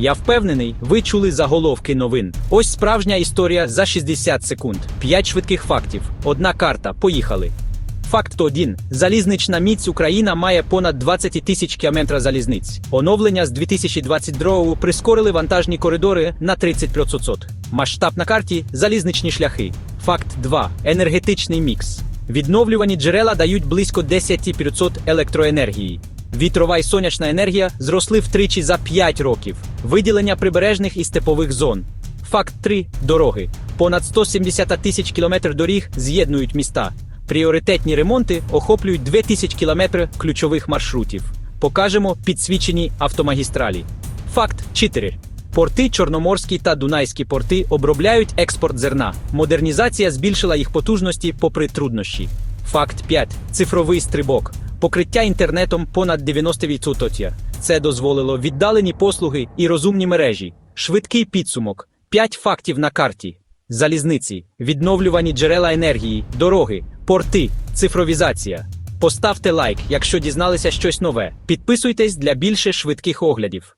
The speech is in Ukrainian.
Я впевнений, ви чули заголовки новин. Ось справжня історія за 60 секунд. 5 швидких фактів. Одна карта. Поїхали. Факт 1. Залізнична міць Україна має понад 20 тисяч кілометрів залізниць. Оновлення з 2022 прискорили вантажні коридори на 30%. Масштаб на карті залізничні шляхи. Факт 2. Енергетичний мікс. Відновлювані джерела дають близько 10% електроенергії. Вітрова і сонячна енергія зросли втричі за 5 років. Виділення прибережних і степових зон. Факт 3. Дороги. Понад 170 тисяч кілометрів доріг з'єднують міста. Пріоритетні ремонти охоплюють 2000 кілометрів ключових маршрутів. Покажемо підсвічені автомагістралі. Факт 4. Порти Чорноморські та Дунайські порти обробляють експорт зерна. Модернізація збільшила їх потужності попри труднощі. Факт 5. Цифровий стрибок. Покриття інтернетом понад 90%. Це дозволило віддалені послуги і розумні мережі. Швидкий підсумок. 5 фактів на карті. Залізниці, відновлювані джерела енергії, дороги, порти, цифровізація. Поставте лайк, якщо дізналися щось нове. Підписуйтесь для більше швидких оглядів.